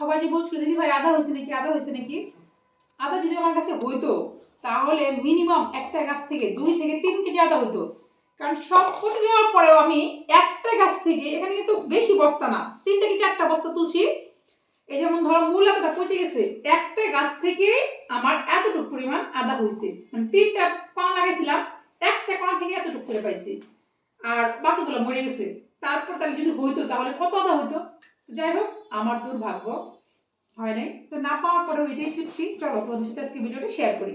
সবাই যে বলছিল, দিদি ভাই, আদা হয়েছে নাকি? আদা হয়েছে নাকি? আদা যদি আমার কাছে হইতো, তাহলে মিনিমাম একটা গাছ থেকে দুই থেকে তিন কেজি আদা হইতো। কারণ সব পচে যাওয়ার পরেও আমি একটা গাছ থেকে, এখানে কিন্তু বেশি বস্তা না তিনটা কি চারটা বস্তা তুলছি। এই যেমন ধরো মূল আদাটা পচে গেছে, একটা গাছ থেকে আমার এতটুকু পরিমাণ আদা হয়েছে। মানে তিনটা কণা লাগাইছিলাম, একটা কণা থেকে এতটুকু করে পাইছি। আর বাকিগুলো মরে গেছে। তারপর তাহলে যদি হইতো, তাহলে কত আদা হইতো? যাই হোক আমার দুর্ভাগ্য হয় নাই। তো না পাওয়ার পরে ওইটাই তৃপ্তি। চলো তোমাদের সাথে আজকে ভিডিওটা শেয়ার করি।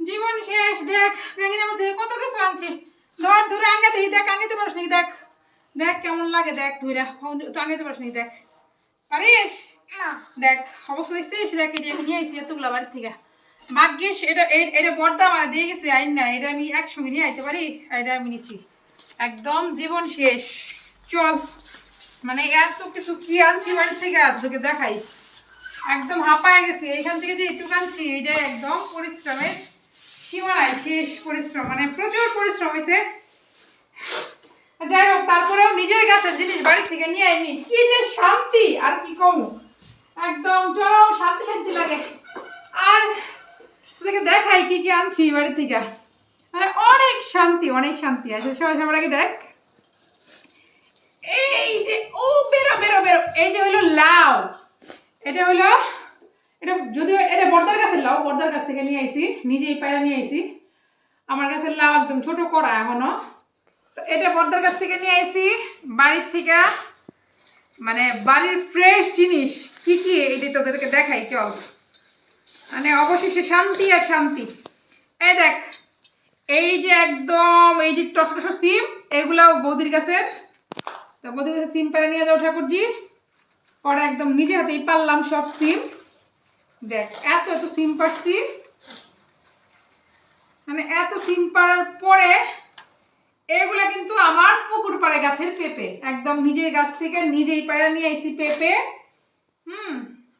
জীবন শেষ দেখ ব্যাঙিন আমার থেকে কত কিছু আনছি। ধর ধরে আঙ্গাতে দেখ আঙ্গাতে পারিস নাকি দেখ। দেখ কেমন লাগে দেখ ধরে। তো আঙ্গাতে পারিস নাকি দেখ। পারিস? দেখ অবস্থা দেখছিস? দেখ এই যে আমি নিয়ে আইসি এতগুলো বাড়ির থেকে। ভাগ্যিস এটা এটা বর্দা আমার দিয়ে গেছে আইন না এটা আমি একসঙ্গে নিয়ে আইতে পারি এটা আমি নিছি। একদম জীবন শেষ। চল। মানে এত কিছু কি আনছি বাড়ি থেকে? আর তোকে দেখাই। একদম হাঁপায় গেছে। এখান থেকে যে একটু আনছি এইটা একদম পরিশ্রমের সীমানায় শেষ পরিশ্রম মানে প্রচুর পরিশ্রম হয়েছে যাই হোক, তারপরেও নিজের গাছের জিনিস বাড়ি থেকে নিয়ে আইনি। কি যে শান্তি, আর কি কম? একদম চরম শান্তি শান্তি লাগে। আর তোদেরকে দেখাই কি কি আনছি বাড়ি থেকে। মানে অনেক শান্তি অনেক শান্তি। আছে সবাই সবার আগে দেখ। এই যে, ও, বেরো বেরো বেরো। এই যে হলো লাউ। এটা হলো, এটা যদিও এটা বর্দার গাছের লাউ, বর্দার গাছ থেকে নিয়ে আইছি, নিজেই পায়রা নিয়ে আইছি। আমার গাছের লাউ একদম ছোট করা এখনও। তো এটা বর্দার কাছ থেকে নিয়ে আইছি, বাড়ির থেকে মানে বাড়ির ফ্রেশ জিনিস। কি কি, এটি তোদেরকে দেখাই, চল। মানে অবশেষে শান্তি আর শান্তি। এই দেখ, এই যে একদম, এই যে টস টস সিম এগুলা বৌদির গাছের তো কাছে সিম পেরে নিয়ে যাও ঠাকুরজি। পরে একদম নিজে হাতেই পারলাম সব সিম। দেখ, এত এত সিম পারছি মানে এত সিম পাড়ার পরে এগুলা কিন্তু আমার পুকুর পাড়ে গাছের পেঁপে। একদম নিজের গাছ থেকে নিজেই পায়রা নিয়ে আইছি পেঁপে। হুম,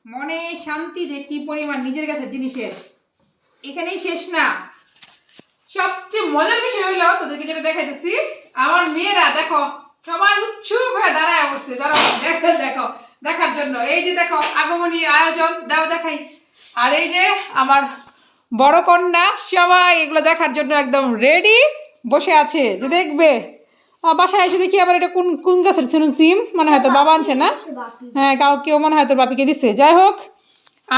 মনে শান্তি যে কি পরিমাণ নিজের গাছের জিনিসের। এখানেই শেষ না। সবচেয়ে মজার বিষয় হইল তোদেরকে যেটা দেখাইতেছি, আমার মেয়েরা, দেখো সবাই উৎসুক হয়ে দাঁড়ায় বসছে দাঁড়াও, দেখো দেখো, দেখার জন্য। এই যে দেখো, আগমনী আয়োজন, দাও দেখাই। আর এই যে আমার বড় কন্যা, সবাই এগুলো দেখার জন্য একদম রেডি বসে আছে। যে দেখবে বাসায় এসে দেখি আবার এটা কোন কোন গাছের সিম? মনে হয় তো বাবা আনছে না? হ্যাঁ কাউ কেউ মনে হয় তোর বাপিকে দিচ্ছে যাই হোক,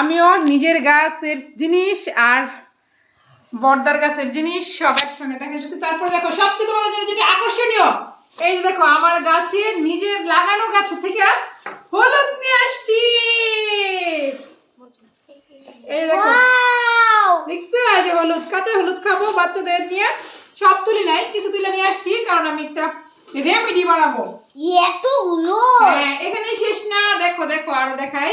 আমিও নিজের গাছের জিনিস আর বর্দার গাছের জিনিস সব একসঙ্গে দেখা যাচ্ছে তারপরে দেখো, সবচেয়ে তোমাদের জন্য যেটা আকর্ষণীয় এই যে দেখো আমার গাছে নিজের লাগানো গাছে থেকে হলুদ নিয়ে আসছি। এই দেখো দেখছ? যে হলুদ কাঁচা হলুদ খাব বাচ্চাদের নিয়ে সব তুলি নাই কিছু তুলে নিয়ে আসছি কারণ আমি একটা রেমেডি বানাবো। এতগুলো হ্যাঁ শেষ না। দেখো দেখো আরও দেখাই।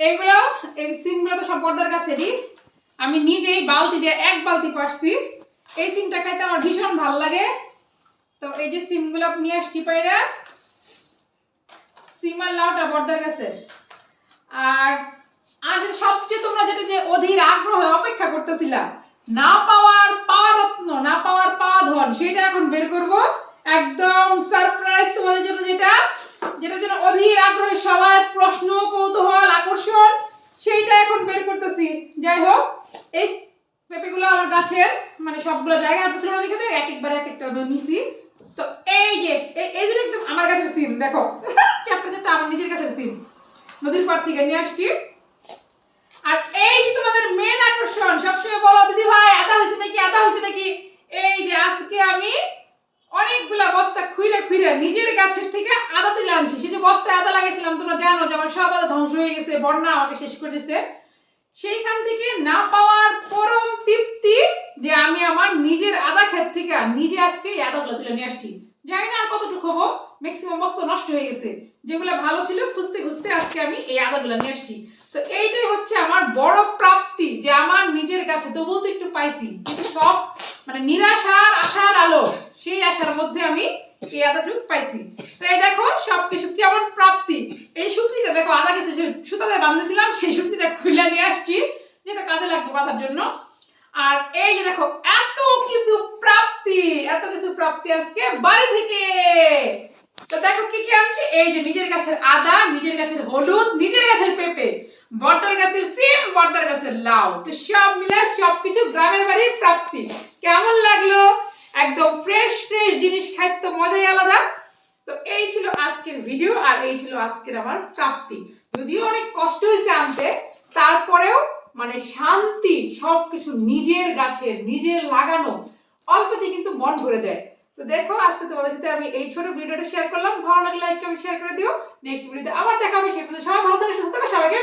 এগুলো এই সিমগুলো তো সব বর্দার গাছেরই। আমি নিজেই বালতি দিয়ে এক বালতি পারছি। এই সিমটা খাইতে আমার ভীষণ ভালো লাগে। তো এই যে সিমগুলো নিয়ে আসছি পাইরা সিম আর লাউটা বর্দার গাছের আর আর যে সবচেয়ে তোমরা যেটা যে অধীর আগ্রহে অপেক্ষা করতেছিলা, না পাওয়ার পাওয়া রত্ন, না পাওয়ার পাওয়া ধন, সেটা এখন বের করব। একদম সারপ্রাইজ তোমাদের জন্য যেটা যেটার জন্য অধীর আগ্রহে সবাই প্রশ্ন, কৌতূহল, আকর্ষণ, সেইটা এখন বের করতেছি। যাই হোক, এই পেঁপেগুলো আমার গাছের মানে সবগুলো জায়গায় হাঁটতে ছিল না দেখে এক একবার এক একটা নিছি। তো এই যে, এই- জন্য একদম আমার গাছের সিম দেখো। চারটা আমার নিজের গাছের সিম নদীর পাড় থেকে নিয়ে আসছি। আর এই যে তোমাদের মেন আকর্ষণ, সবসময় বলো, দিদি ভাই, আদা হয়েছে নাকি? আদা হয়েছে নাকি? এই যে আজকে আমি অনেকগুলা বস্তা খুইলে খুইলে নিজের গাছের থেকে আদা তুলে আনছি। সে যে বস্তায় আদা লাগাইছিলাম, তোমরা জানো যে আমার সব আদা ধ্বংস হয়ে গেছে, বন্যা আমাকে শেষ করে দিছে। সেইখান থেকে না পাওয়ার পরম তৃপ্তি যে আমি আমার নিজের আদা ক্ষেত থেকে নিজে আজকে এই আদাগুলো তুলে নিয়ে আসছি। জানি না আর কতটুকু হব ম্যাক্সিমাম বস্তা নষ্ট হয়ে গেছে। যেগুলো ভালো ছিল, খুঁজতে খুঁজতে আজকে আমি এই আদাগুলো নিয়ে আসছি। তো এইটাই হচ্ছে আমার বড় প্রাপ্তি যে আমার নিজের কাছে, তবুও তো একটু পাইছি। কিন্তু সব মানে নিরাশার আশার আলো, সেই আশার মধ্যে আমি এই আদাটুকু পাইছি। তো এই দেখো, সবকিছু কেমন প্রাপ্তি। এই সুতলিটা দেখো আদা কিছু সুতাতে বাঁধেছিলাম, সেই সুতলিটা খুলে নিয়ে আসছি। যেটা কাজে লাগবে বাঁধার জন্য। আর এই যে দেখো প্রাপ্তি আজকে বাড়ি থেকে। তো দেখো কি কি এই যে নিজের গাছের আদা, নিজের গাছের হলুদ, নিজের গাছের পেঁপে, বর্দার গাছের সিম, বর্দার গাছের লাউ। তো সব মিলে সবকিছু গ্রামের বাড়ির প্রাপ্তি। কেমন লাগল? একদম ফ্রেশ ফ্রেশ জিনিস খাইতে মজাই আলাদা। তো এই ছিল আজকের ভিডিও আর এই ছিল আজকের আমার প্রাপ্তি। যদিও অনেক কষ্ট হয়েছে আনতে, তারপরেও মানে শান্তি, সবকিছু নিজের গাছের, নিজের লাগানো, অল্পতে মন ভরে যায়। তো দেখো, আজকে তোমাদের সাথে আমি এই ছোট ভিডিওটা শেয়ার করলাম। ভালো লাগলে লাইক কমেন্ট শেয়ার করে দিও। নেক্সট ভিডিওতে আবার দেখা হবে। সেই সবাই ভালো থাকে, সুস্থ থাকো, সবাইকে!